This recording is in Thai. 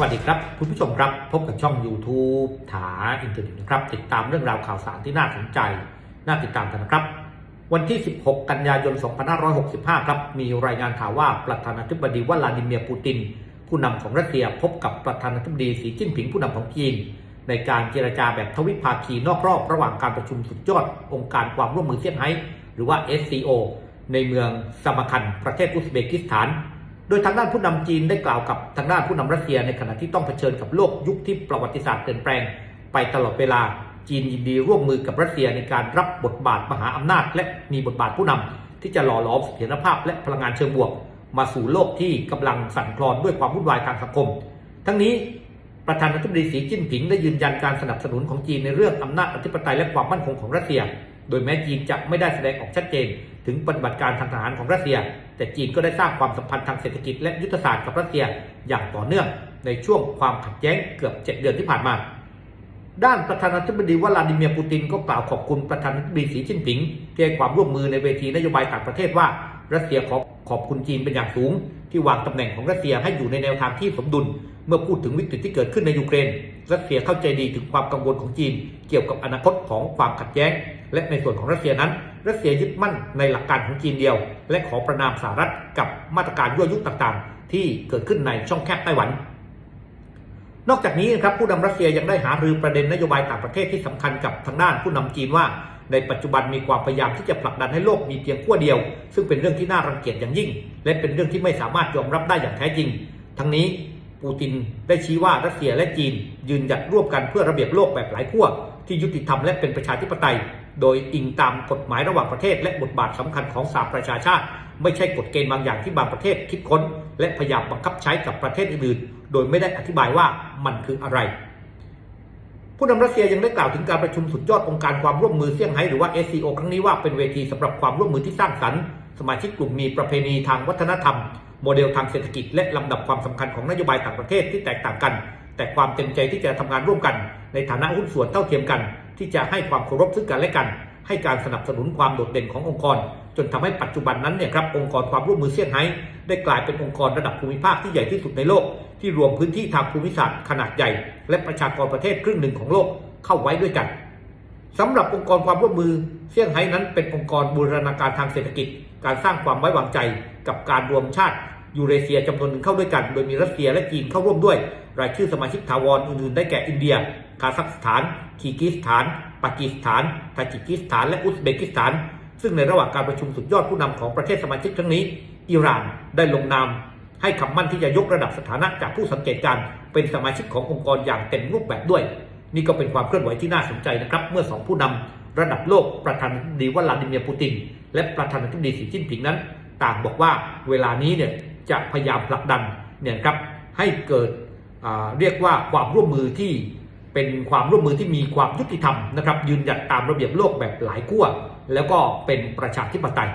วัสดีครับ คุณผู้ชมครับ พบกับช่อง YouTube ถาอินเทอร์เน็ตนะครับ ติดตามเรื่องราวข่าวสารที่น่าสนใจ น่าติดตามกันนะครับ วันที่ 16 กันยายน 2565 ครับ มีรายงานข่าวว่าประธานาธิบดีวลาดิเมียร์ปูติน ผู้นำของรัสเซียพบกับประธานาธิบดีสีจิ้นผิงผู้นำของจีน ในการเจรจาแบบทวิภาคีนอกรอบระหว่างการประชุมสุดยอด องค์การความร่วมมือเซี่ยงไฮ้หรือว่า SCO ในเมืองซามาคันประเทศอุซเบกิสถาน โดยทางด้านผู้นำจีนได้กล่าวกับทางด้านผู้นำรัสเซียในขณะที่ต้องเผชิญกับโลกยุคที่ประวัติศาสตร์เปลี่ยนแปลง ไปตลอดเวลาจีนยินดีร่วมมือกับรัสเซียในการรับบทบาทมหาอำนาจ และมีบทบาทผู้นำที่จะหล่อหลอมเสถียรภาพและพลังงานเชิงบวก มาสู่โลกที่กำลังสั่นคลอนด้วยความวุ่นวายทางสังคม ทั้งนี้ประธานาธิบดีสีจิ้นผิงได้ยืนยันการสนับสนุนของจีนในเรื่องอำนาจอธิปไตยและความมั่นคงของรัสเซีย โดยแม้จีนจะไม่ได้แสดงออกชัดเจน ถึงปฏิบัติการทางทหารของรัสเซีย แต่จีนก็ได้สร้างความสัมพันธ์ทางเศรษฐกิจและยุทธศาสตร์กับรัสเซียอย่างต่อเนื่องในช่วงความขัดแย้งเกือบ 7 เดือนที่ผ่านมา ด้านประธานาธิบดีวลาดิเมียร์ปูตินก็กล่าวขอบคุณประธานาธิบดีสีจิ้นผิงที่ให้ความร่วมมือในเวทีนโยบายต่างประเทศว่า รัสเซียขอขอบคุณจีนเป็นอย่างสูง ที่วางตำแหน่งของรัสเซียให้อยู่ในแนวทางที่สมดุล เมื่อพูดถึงวิกฤตที่เกิดขึ้นในยูเครน รัสเซียเข้าใจดีถึงความกังวลของจีน เกี่ยวกับอนาคตของความขัดแย้ง และในส่วนของรัสเซียนั้น รัสเซียยึดมั่นในหลักการของจีนเดียว และขอประนามสหรัฐกับมาตรการยั่วยุต่างๆ ที่เกิดขึ้นในช่องแคบไต้หวัน นอกจากนี้นะครับผู้นำรัสเซียยังได้หารือประเด็นนโยบายต่างประเทศที่สำคัญกับทางด้านผู้นำจีนว่า ในปัจจุบันมีความพยายามที่จะผลักดันให้โลกมีเพียงขั้วเดียว ซึ่งเป็นเรื่องที่น่ารังเกียจอย่างยิ่ง และเป็นเรื่องที่ไม่สามารถยอมรับได้อย่างแท้จริง ทั้งนี้ปูตินได้ชี้ว่ารัสเซียและจีน ยืนหยัดร่วมกันเพื่อระเบียบโลกแบบหลายขั้วที่ยุติธรรมและเป็นประชาธิปไตย โดยอิงตามกฎหมายระหว่างประเทศ และบทบาทสำคัญของสหประชาชาติ ไม่ใช่กฎเกณฑ์บางอย่างที่บางประเทศคิดค้น และพยายามบังคับใช้กับประเทศอื่นๆ โดยไม่ได้อธิบายว่ามันคืออะไร ผู้นำรัสเซียยังได้กล่าวถึงการประชุมสุดยอดองค์การความร่วมมือเซี่ยงไฮ้หรือว่า SCO ครั้งนี้ว่าเป็นเวทีสำหรับความร่วมมือที่สร้างสรรค์สมาชิกกลุ่มมีประเพณีทางวัฒนธรรม โมเดลทางเศรษฐกิจ และลำดับความสำคัญของนโยบายต่างประเทศที่แตกต่างกัน แต่ความเต็มใจที่จะทำงานร่วมกัน ในฐานะหุ้นส่วนเท่าเทียมกัน ที่จะให้ความเคารพซึ่งกันและกัน ให้การสนับสนุนความโดดเด่นขององค์กร จนทำให้ปัจจุบันนั้นเนี่ยครับองค์กรความร่วมมือเซี่ยงไฮ้ได้กลายเป็นองค์กรระดับภูมิภาคที่ใหญ่ที่สุดในโลก ที่รวมพื้นที่ทางภูมิศาสตร์ขนาดใหญ่ และประชากรประเทศครึ่งหนึ่งของโลกเข้าไว้ด้วยกันสำหรับองค์กรความร่วมมือเซี่ยงไฮ้นั้นเป็นองค์กรบูรณาการทางเศรษฐกิจ การสร้างความไว้วางใจกับการรวมชาติ ยูเรเซียจำนวนหนึ่งเข้าด้วยกัน โดยมีรัสเซียและจีนเข้าร่วมด้วย รายชื่อสมาชิกถาวรอื่นๆ ได้แก่อินเดีย คาซัคสถาน คีร์กิสถาน ปากีสถานทาจิกิสถาน และอุซเบกิสถาน ซึ่งในระหว่างการประชุมสุดยอดผู้นำของประเทศสมาชิกครั้งนี้ อิหร่านได้ลงนามให้คำมั่นที่จะยกระดับสถานะจากผู้สังเกตการณ์เป็นสมาชิกขององค์กรอย่างเต็มรูปแบบด้วย นี่ก็เป็นความเคลื่อนไหวที่น่าสนใจนะครับ เมื่อสองผู้นำระดับโลกประธานาธิบดีวลาดิเมียร์ปูติน และประธานาธิบดีสีจิ้นผิงนั้น ต่างบอกว่าเวลานี้เนี่ย จะพยายามผลักดันเนี่ยครับให้เกิดเรียกว่าความร่วมมือที่เป็นความร่วมมือที่มีความยุติธรรมนะครับยืนหยัดตามระเบียบโลกแบบหลายขั้วแล้วก็เป็นประชาธิปไตย